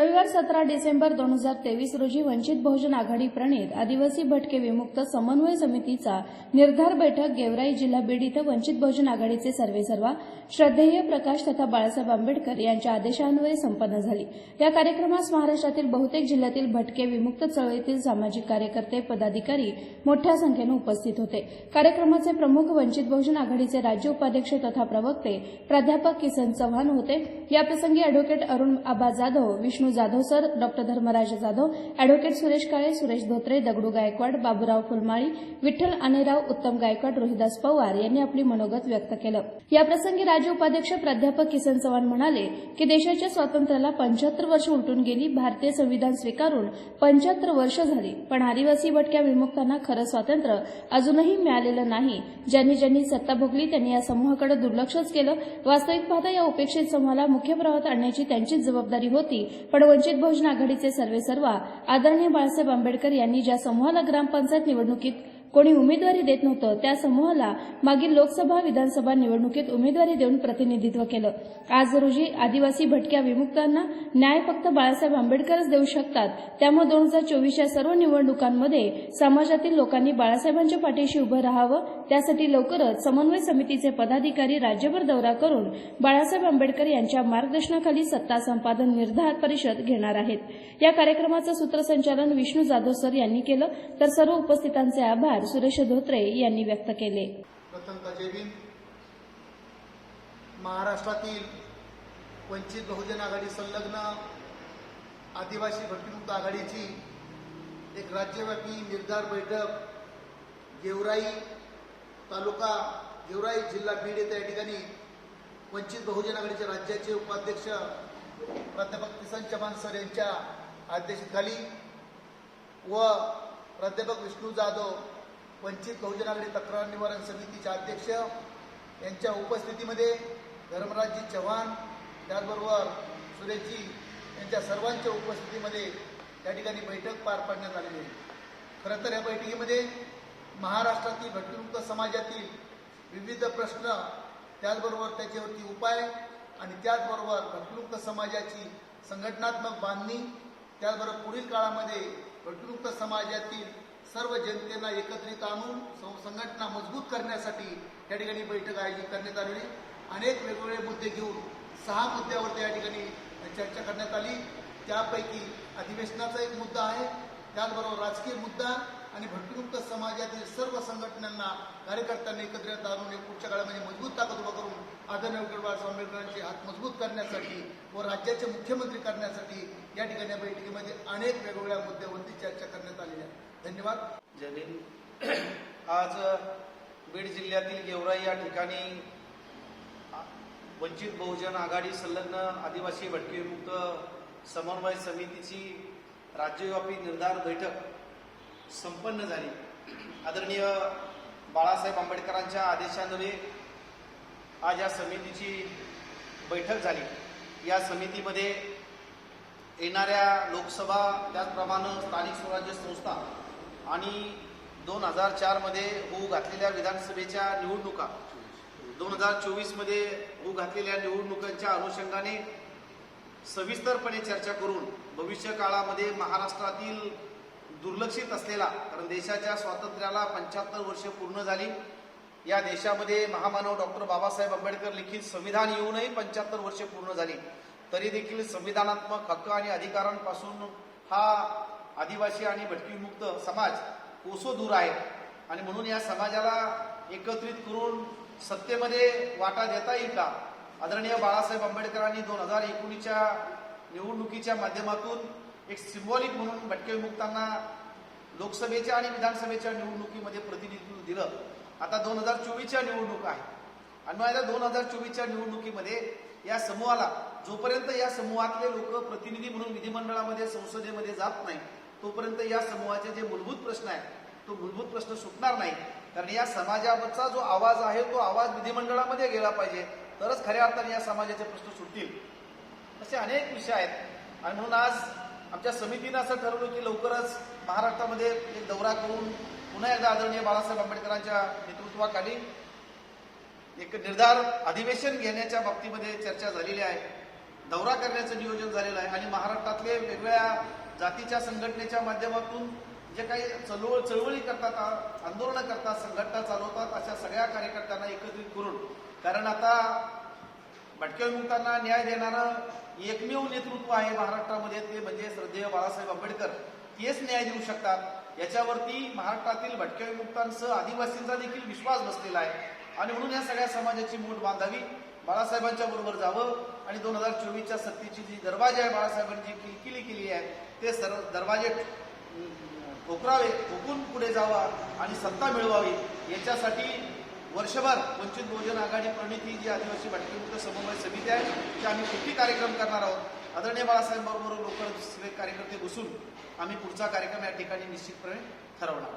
रविवार सतरा डिसेंबर दोन हजार तेवीस रोजी वंचित बहुजन आघाडी प्रणित आदिवासी भटके विमुक्त समन्वय समितीचा निर्धार बैठक गेवराई जिल्हा बीड इथं वंचित बहुजन आघाडीचे सर्वेसर्वा श्रद्धेय प्रकाश तथा बाळासाहेब आंबेडकर यांच्या आदेशान्वये संपन्न झाली. या कार्यक्रमास महाराष्ट्रातील बहुतेक जिल्ह्यातील भटके विमुक्त चळवळीतील सामाजिक कार्यकर्ते पदाधिकारी मोठ्या संख्येनं उपस्थित होते. कार्यक्रमाचे प्रमुख वंचित बहुजन आघाडीचे राज्य उपाध्यक्ष तथा प्रवक्ते प्राध्यापक किसन चव्हाण होते. याप्रसंगी advocate Arun Aba Jadhav Vishnu Jadhav sir doctor Dharmaraj Jadhav advocate Suresh Kale Suresh Dhotre Dagdu Gaikwad Baburao Phulmali Vitthal Anerao Uttam Gaikwad Rohidas Pawar यांनी आपली मनोगत व्यक्त केलं. याप्रसंगी राज्य उपाध्यक्ष प्राध्यापक किसन चव्हाण म्हणाले की देशाच्या स्वातंत्र्याला पंच्याहत्तर वर्ष उलटून गेली भारतीय संविधान स्वीकारून पंच्याहत्तर वर्ष झाली पण आदिवासी भटक्या विमुक्तांना खरं स्वातंत्र्य अजूनही मिळालेलं नाही. ज्यांनी ज्यांनी सत्ता भोगली त्यांनी या समूहाकडे दुर्लक्षच केलं. वास्तविक पाहता या उपेक्षित समूहाला मुख्य प्रवाहात आणण्याची त्यांचीच जबाबदारी होती. पण वंचित बहुजन आघाडीचे सर्वेसर्वा आदरणीय बाळासाहेब आंबेडकर यांनी ज्या समूहाला ग्रामपंचायत निवडणुकीत कोणी उमेदवारी देत नव्हतं त्या समूहाला मागील लोकसभा विधानसभा निवडणुकीत उमेदवारी देऊन प्रतिनिधित्व केलं. आज रोजी आदिवासी भटक्या विमुक्तांना न्याय फक्त बाळासाहेब आंबेडकरच देऊ शकतात. त्यामुळे दोन हजार चोवीसच्या सर्व निवडणुकांमध्ये समाजातील लोकांनी बाळासाहेबांच्या पाठीशी उभं राहावं त्यासाठी लवकरच समन्वय समितीचे पदाधिकारी राज्यभर दौरा करून बाळासाहेब आंबेडकर यांच्या मार्गदर्शनाखाली सत्ता संपादन निर्धार परिषद घेणार आहेत. या कार्यक्रमाचं सूत्रसंचालन विष्णू जाधव सर यांनी केलं. तर सर्व उपस्थितांचे आभार. सुरेश धोत्रे यांनी व्यक्त केले. महाराष्ट्रातील वंचित बहुजन आघाडी संलग्न आदिवासी भक्तिमुक्त आघाडीची एक राज्यव्यापी निर्धार बैठक गेवराई तालुका गेवराई जिल्हा बीड येथे या ठिकाणी वंचित बहुजन आघाडीचे राज्याचे उपाध्यक्ष प्राध्यापक किसन चव्हाण सर यांच्या अध्यक्षतेखाली व प्राध्यापक विष्णू जाधव वंचित बहुजन आघाडी तक्रार निवारण समितीचे अध्यक्ष यांच्या उपस्थितीमध्ये धर्मराजजी चव्हाण त्याचबरोबर सुरेशजी यांच्या सर्वांच्या उपस्थितीमध्ये या ठिकाणी बैठक पार पाडण्यात आलेली आहे. खरं तर या बैठकीमध्ये महाराष्ट्रातील भटमुक्त समाजातील विविध प्रश्न त्याचबरोबर त्याच्यावरती उपाय आणि त्याचबरोबर भटमुक्त समाजाची संघटनात्मक बांधणी त्याचबरोबर पुढील काळामध्ये भटमुक्त समाजातील सर्व जनतेला एकत्रित आणून सं- संघटना मजबूत करण्यासाठी या ठिकाणी बैठक आयोजित करण्यात आलेली अनेक वेगवेगळे मुद्दे घेऊन सहा मुद्द्यावरती या ठिकाणी चर्चा करण्यात आली. त्यापैकी अधिवेशनाचा एक मुद्दा आहे. त्याचबरोबर राजकीय मुद्दा आणि भटमुक्त समाजातील सर्व संघटनांना कार्यकर्त्यांनी एकत्रित आणून पुढच्या काळामध्ये मजबूत ताकद उभा करून आदरणीय बाबासाहेब आंबेडकरांचे हात मजबूत करण्यासाठी व राज्याचे मुख्यमंत्री करण्यासाठी या ठिकाणी बैठकीमध्ये अनेक वेगवेगळ्या मुद्द्यावरती चर्चा करण्यात आलेली आहे. धन्यवाद. जय आज बीड जिल्ह्यातील गेवराई या ठिकाणी वंचित बहुजन आघाडी संलग्न आदिवासी भटकेमुक्त समन्वय समितीची राज्यव्यापी निर्धार बैठक संपन्न झाली. आदरणीय बाळासाहेब आंबेडकरांच्या आदेशान्वये आज या समितीची बैठक झाली. या समितीमध्ये येणाऱ्या लोकसभा त्याचप्रमाणे स्थानिक स्वराज्य संस्था आणि दोन हजार चारमध्ये होऊ घातलेल्या विधानसभेच्या निवडणुका दोन हजार चोवीसमध्ये होऊ घातलेल्या निवडणुकांच्या अनुषंगाने सविस्तरपणे चर्चा करून भविष्य काळामध्ये महाराष्ट्रातील दुर्लक्षित असलेला कारण देशाच्या स्वातंत्र्याला पंच्याहत्तर वर्ष पूर्ण झाली या देशामध्ये महामानव डॉक्टर बाबासाहेब आंबेडकर लिखित संविधान येऊनही पंच्याहत्तर वर्ष पूर्ण झाली. तरी देखील संविधानात्मक हक्क आणि अधिकारांपासून हा आदिवासी आणि भटकीमुक्त समाज कोसो दूर आहे. आणि म्हणून या समाजाला एकत्रित करून सत्तेमध्ये वाटा देता येईल का? आदरणीय बाळासाहेब आंबेडकरांनी दोन हजार एकोणीसच्या निवडणुकीच्या माध्यमातून एक सिम्बॉलिक म्हणून भटके विमुक्तांना लोकसभेच्या आणि विधानसभेच्या निवडणुकीमध्ये प्रतिनिधित्व दिलं. आता दोन हजार चोवीसच्या निवडणूक आहे. आणि मग आता दोन हजार चोवीसच्या निवडणुकीमध्ये या समूहाला जोपर्यंत या समूहातले लोक प्रतिनिधी म्हणून विधिमंडळामध्ये संसदेमध्ये जात नाही तोपर्यंत या समूहाचे जे मूलभूत प्रश्न आहेत तो मूलभूत प्रश्न सुटणार नाही. कारण या समाजावरचा जो आवाज आहे तो आवाज विधिमंडळामध्ये गेला पाहिजे. तरच खऱ्या अर्थाने या समाजाचे प्रश्न सुटतील. असे अनेक विषय आहेत. आणि म्हणून आज आमच्या समितीनं असं ठरवलं की लवकरच महाराष्ट्रामध्ये एक दौरा करून पुन्हा एकदा आदरणीय बाळासाहेब आंबेडकरांच्या नेतृत्वाखाली एक निर्धार अधिवेशन घेण्याच्या बाबतीमध्ये चर्चा झालेली आहे. दौरा करण्याचं नियोजन झालेलं आहे. आणि महाराष्ट्रातले वेगवेगळ्या जातीच्या संघटनेच्या माध्यमातून जे काही चळवळ चळवळी करतात आंदोलनं करतात संघटना चालवतात अशा सगळ्या कार्यकर्त्यांना एकत्रित करून. कारण आता भटक्या विमुक्तांना न्याय देणारं एकमेव नेतृत्व आहे महाराष्ट्रामध्ये ते म्हणजे श्रद्धेय बाळासाहेब आंबेडकर. तेच न्याय देऊ शकतात. याच्यावरती महाराष्ट्रातील भटक्या विमुक्तांसह आदिवासींचा देखील विश्वास बसलेला आहे. आणि म्हणून या सगळ्या समाजाची मूठ बांधावी. बाळासाहेबांच्या बरोबर जावं. आणि दोन हजार चोवीसच्या सत्तेची जी दरवाजे आहे बाळासाहेबांची किलकिली केली आहे ते सर्व दरवाजे ठोकरावे ठोकून पुढे जावा आणि सत्ता मिळवावी. याच्यासाठी वर्षभर वंचित बहुजन आघाडी प्रणिती जी आदिवासी भटकीमुक्त समन्वय समिती आहे ते आम्ही किती कार्यक्रम करणार आहोत. आदरणीय बाळासाहेब बरोबर लवकर सगळे कार्यकर्ते बसून आम्ही पुढचा कार्यक्रम या ठिकाणी निश्चितपणे ठरवणार